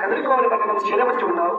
కదిరికోవలి మనం చేరవచ్చి ఉన్నావు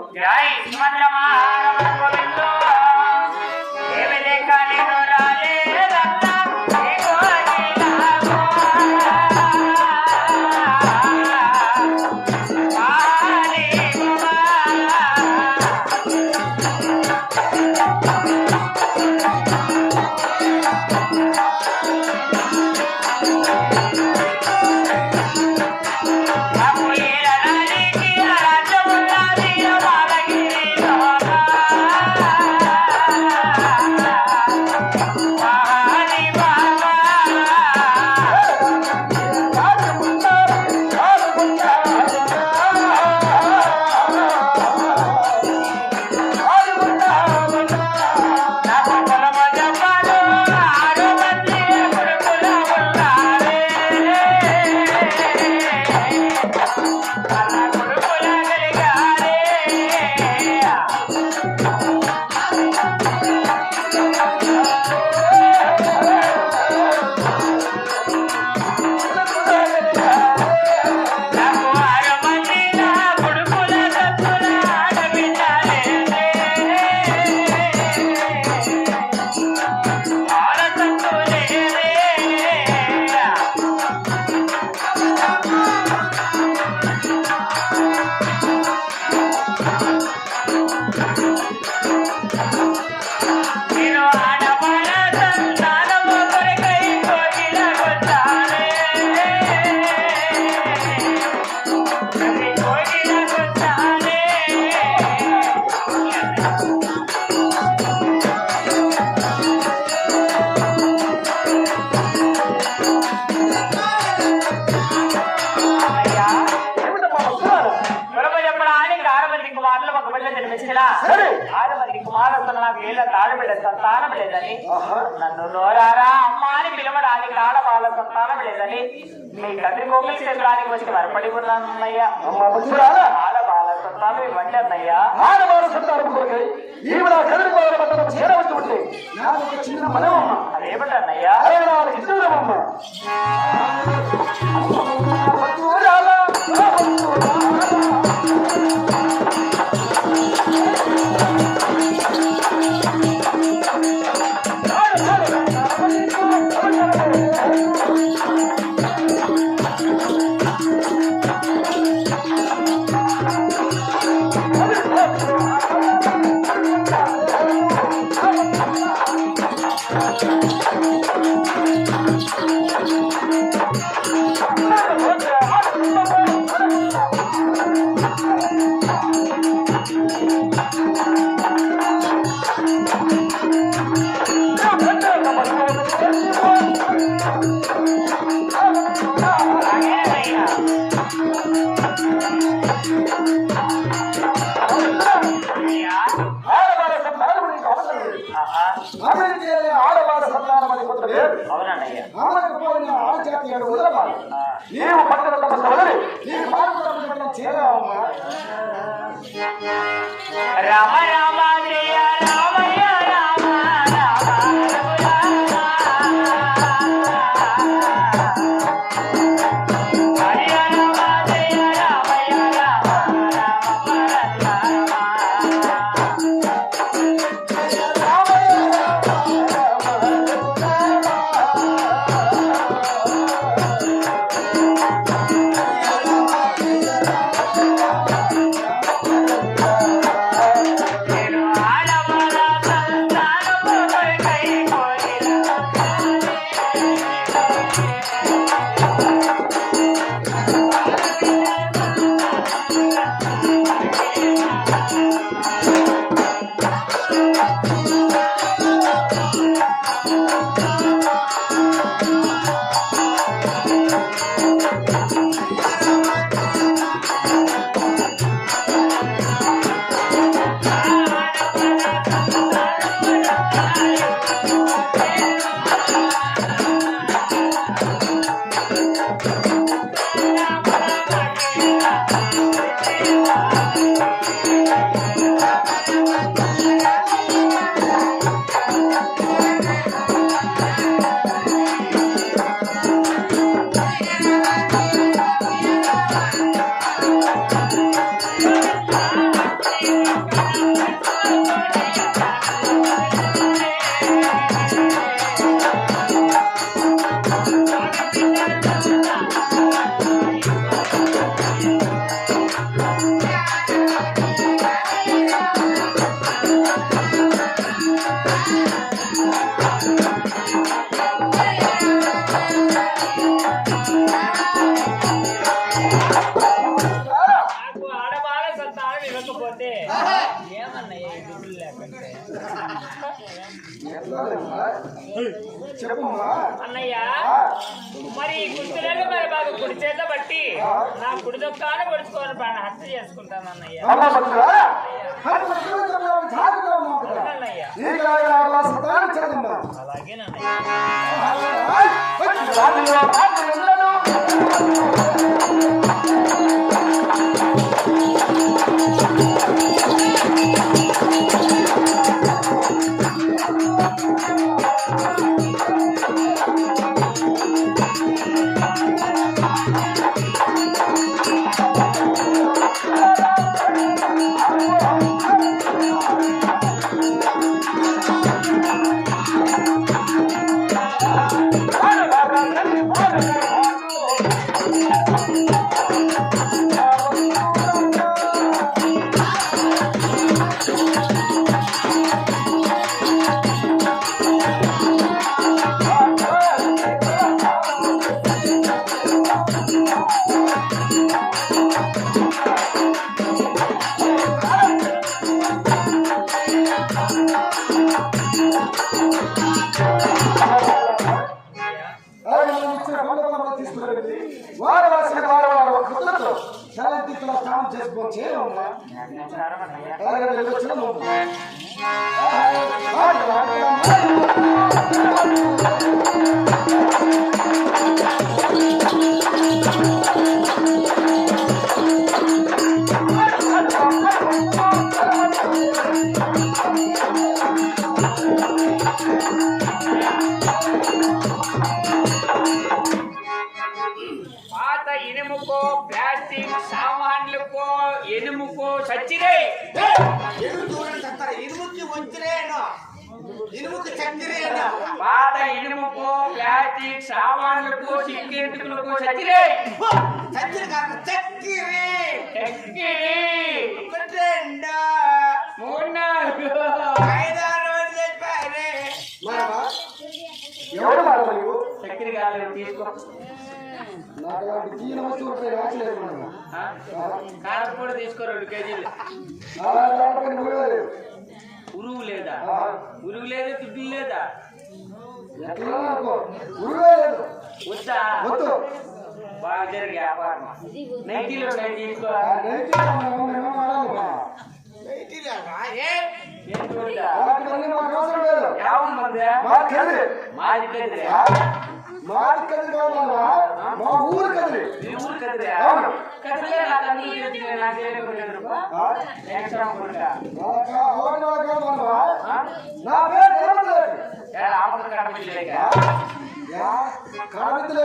సంతానం లేదని. నన్ను నోరారా అమ్మ అని పిలవడానికి ఆడవాళ్ళ సంతానం లేదని. మీ తండ్రి కోకిలి చేతుడానికి వచ్చి వరపడి అమ్మా వస్తున్నారా? ఆడవాళ్ళ సంతానం ఇవ్వండి అన్నయ్యా. సంతానం కొరకై చేరవచ్చి ఉంటే చిన్న మనమమ్మ అరవై నాలుగు హిందువులమ్మ నీవు పట్టణ తమ సోదరి బాగా కుడి చేత బట్టి నా కుడి దొక్కాన పొడుచుకొని ప్రాణ హత్య చేసుకుంటాను అన్నయ్య స్నానం చేయమ్మా. అలాగే వెళ్ళొచ్చిన నువ్వు. ఇనుముకి చక్కెరేను పాత ఇనుముకో ప్లాస్టిక్ సామాన్లకో సిగ్గెంటుకులకు సచ్చిరే చక్కెర కాదు చక్కెరే. ఎక్కిరి ఒకటి రెండు. మూడు నాలుగు. ఐదారు మంది చెప్పారే మానవా, ఎవరు నీవు చక్కెర కాలేదు తీసుకో. నాకు అలాంటి తీయని వస్తువులపై రాచలేదు మానవ. కారం కూడా తీసుకో రెండు కేజీలు. నువ్వే ఉరువు లేదా? ఆ, ఉరువు లేదా తుడ్డు లేదా? వద్దా? వద్దు. బాగా జరిగే వ్యాపారం. నైటీలో మంది? కదిరే. మా ఊరు కదిరే. అవును. కదిలే నాకు అన్ని తెలిసిందే, నాకు ఏం కొట్టేది రూపా? ఆ, ఎక్స్ట్రా కొట్టా. నాకు అవన్నీ వాళ్ళకి కాదు మానవా. ఆ? నా పేరు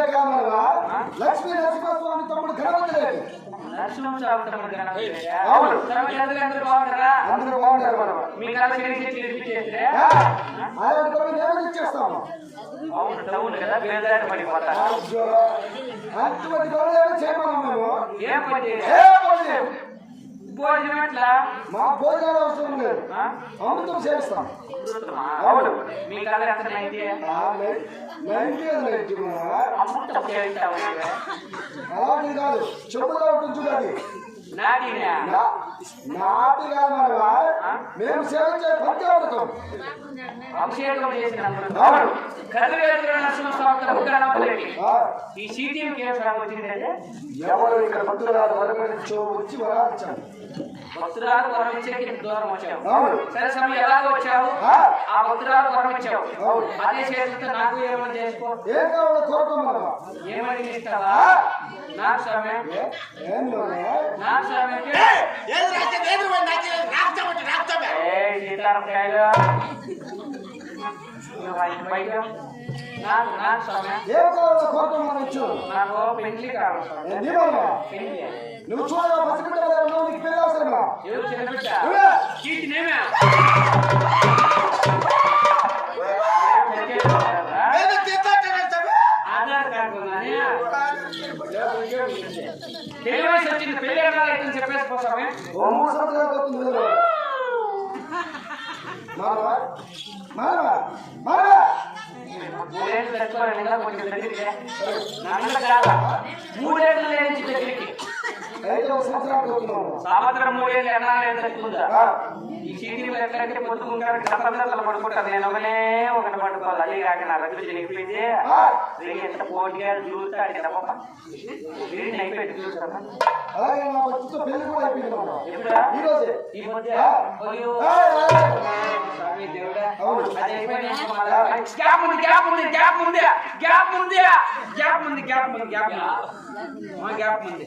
కాదు మానవా. లక్ష్మీ నరసింహస్వామి తమ్ముడు. స్వామి అందరూ బాగుంటారా? అందరూ బాగుంటారు మనవా మీ కళ చెడి చెట్లు ఇప్పించేస్తే యా, అలాంటి పని మేము ఇచ్చేస్తాము. అవును టౌన్ కదా బేదారి పడిపోతా అటువంటి ఏమీ చేయమన్నాము ఏం పని? ఏ పని మా భోజనాలు అవసరం లేదు? అమృతం అమృతమా? అవును. మీ కళ ఎంత నైతే ఆ, నై- నైన్టీ అది నైన్టీ మానవా. అమృతం చేయిస్తావు అలాంటిది కాదు చెప్పుగా ఉంటుంది చూడాలి నాటిగా మనవా మేము సేవించే పంచామృతం అభిషేకం చేసిన అవును. కదివేంద్ర నరసింహస్వామి ఈ సీటీఎం కేసు వచ్చిందంటే ఎవరు ఇక్కడ భక్తురాలు వరమనిచ్చో వచ్చి వరాలిచ్చాను భక్తురాలు వరం ఇచ్చేకి దూరం వచ్చావు. సరే సమయం ఎలాగ వచ్చావు? ఆ, భక్తురాలు వరం ఇచ్చావు. అవును. అదే చేతితో నాకు ఏమని చేసుకో? ఏం కావాలో ఏమని ఇస్తావా ఆ, నాకు స్వామి. నువ్వు చూడగా ఉన్నావు నీకు పెళ్ళి అవసరమా ఎవరు చిన్న బిడ్డ నువ్వే కీర్తినేమే ఏదో తీర్థాటనం స్వామి. ఆధార్ కార్డు ఉందని పెళ్ళి వయసు వచ్చింది పెళ్ళి ఎక్కడాలని చెప్పేసి పోసామే ఓ మూడు సంవత్సరాలు అవుతుంది కదా. మానవా మానవా మానవా మూడేళ్ళు తెచ్చుకోవాలి ఇంకా కొంచెం దగ్గరికి? నన్ను కాదా మూడేళ్ళు లేని దగ్గరికి. సంవత్సరం మూడేళ్ళు ఎన్నాళ్ళు ఈ చీటీలు ఎట్లంటే పొద్దుకుంటారు గతలు పడుకుంటారు. నేను ఒకనే ఒకటి పడుకోవాలి అల్లి కాక నా రద్దు చెనిపోయింది ఆ, ఎంత పోటీగా చూస్తాడు కదా పాప చూస్తాను ఈ మధ్య. అది గ్యాప్ ఉంది గ్యాప్ ఉంది గ్యాప్ ఉంది గ్యాప్ ఉంది. గ్యాప్ ఉంది గ్యాప్ ఉంది గ్యాప్ ఉంది గ్యాప్ ఉంది.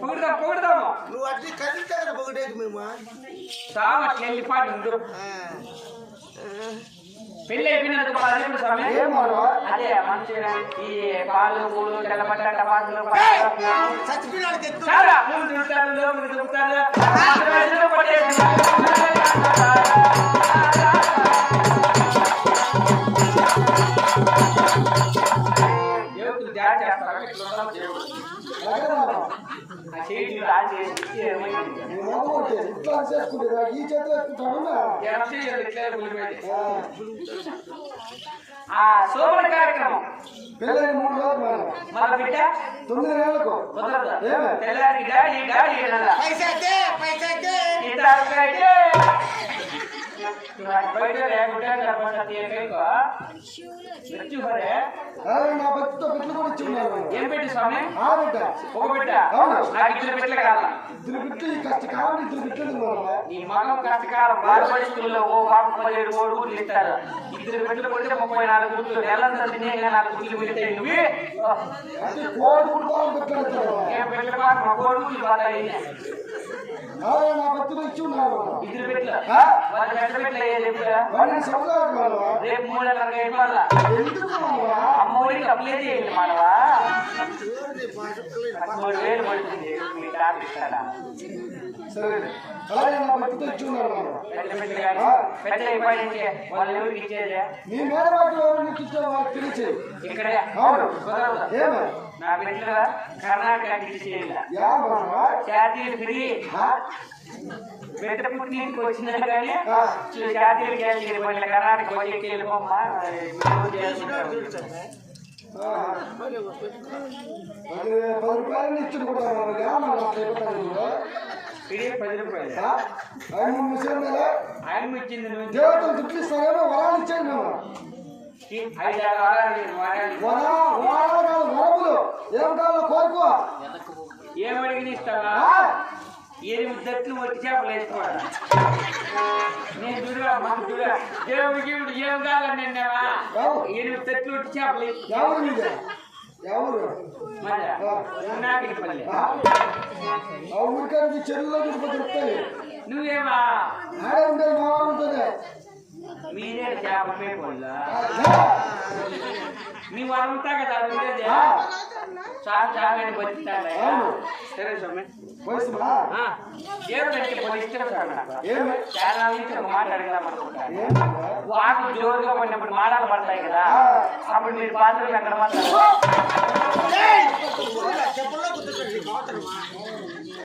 పొగుడుదాం పొగుడుదాము. నువ్వు అట్లా కదిలితే కదా పొగడేది మేము సావు అట్లా వెళ్ళిపోయి ఉండు. పెళ్ళి అయిపోయినందుకు మా అల్లుడు స్వామి. అదే మంచిగా ఈ పాలు పూలు తెల్లబట్ట టమాటాలు తిరుగుతారు ఈ చేత ఎక్కుతాను ఎలా చేయాలి? ఇట్లే ఉండిపోయింది. ఆ శోభన కార్యక్రమం. పెళ్ళైన మూడు రోజులు మానవా మళ్ళీ బిడ్డ? తొమ్మిది నెలలకు? తెల్లారి డాడీ డాడీ అనాలా పైసా దే పైసా నా భక్తితో బిడ్డలు కూడా ఇచ్చి ఉన్నారు ఏం పెట్టి స్వామి ఆ బిడ్డ ఒక బిడ్డ అవును. నాకు ఇద్దరు బిడ్డలు కాదా ఇద్దరు బిడ్డలు ఈ కష్టకాలం ఇద్దరు బిడ్డలు మానవా ఈ మగం కష్టకాలం బాధపడి స్కూల్లో ఓ పాప పదిహేడు మూడు గుడ్లు ఇస్తారు ఇద్దరు బిడ్డలు కొడితే ముప్పై నాలుగు గుడ్లు నెలంతా తినే నాలుగు గుడ్లు పెడతాయి నువ్వు కోడి బిడ్డలు. ఏ బిడ్డలు మా అలాగే నా భక్తితో ఇచ్చి ఉన్నారు ఇద్దరు బిడ్డలు ఆ? వాళ్ళ పెద్ద బిడ్డలు అయ్యేది ఎప్పుడు పన్నెండు సంవత్సరాలకు మానవా రేపు మూడున్నర అయిపోవాలా ఎందుకు మానవా అమ్మఒడికి అప్లై చేయండి మనవా పదమూడు వేలు పడుతుంది మీ డాక్టర్ ఇస్తాడా సరే అలాగే నా భక్తితో ఇచ్చి ఉన్నారు మానవా పెద్ద పెద్ద గాని పెద్ద అయిపోయింది వాళ్ళు ఎవరికి ఇచ్చేదే? నీ మీద వాటిలో ఎవరు నీకు ఇచ్చే వాళ్ళకి తెలిసి ఇక్కడే. అవును. కుదరదు. ఏమే? నా బిడ్డల కర్ణాటక జాతీయులు ఫ్రీ? బిడ్డ పుట్టినకి వచ్చినా కానీ పోయిన కర్ణాటక వెళ్ళిపోమ్మా. పది రూపాయలు ఇచ్చిన కూడా మానవా ఇది పది రూపాయలు? ఆయన ముసలి ఆయన ఇచ్చింది దేవతలు దుడ్లు ఇస్తారేమో వరాలు ఇచ్చాను మేము వరములు. ఏం కావాలో కోరుకో. ఇస్తావా? ఎనిమిది దట్లు వచ్చి చేపలు వేసుకోవాలి. నేను చూడరా మాకు చూడరా. దేవుడికి ఏం కావాలని? ఎనిమిది దట్లు వచ్చి చేపలు వేసుకో. ఎవరు ఆ? ఊరికానికి చెరువులో దిగిపోతే చెప్తాయి నువ్వేమా ఆడే ఉండేది మా వాడు ఉంటుంది మీరే చేప మేపోల్లా ఆ? మీ వరంతా కదా ఉండేది ఆ? చాలా చాలని బతుకుతాడా అవును. సరే స్వామి వయసుమా ఆ, దేవుడికి పోయి ఇష్టం స్వామి నాకు ఏమి చాలా నుంచి ఒక మాట అడుగుదాం అనుకుంటాను ఏమి వాకు జోరుగా పడినప్పుడు మాటలు పడతాయి కదా అప్పుడు మీరు పాత్రలు ఎక్కడ పడతారు చెప్పుల్లో కుదురుతుంది అవతలమా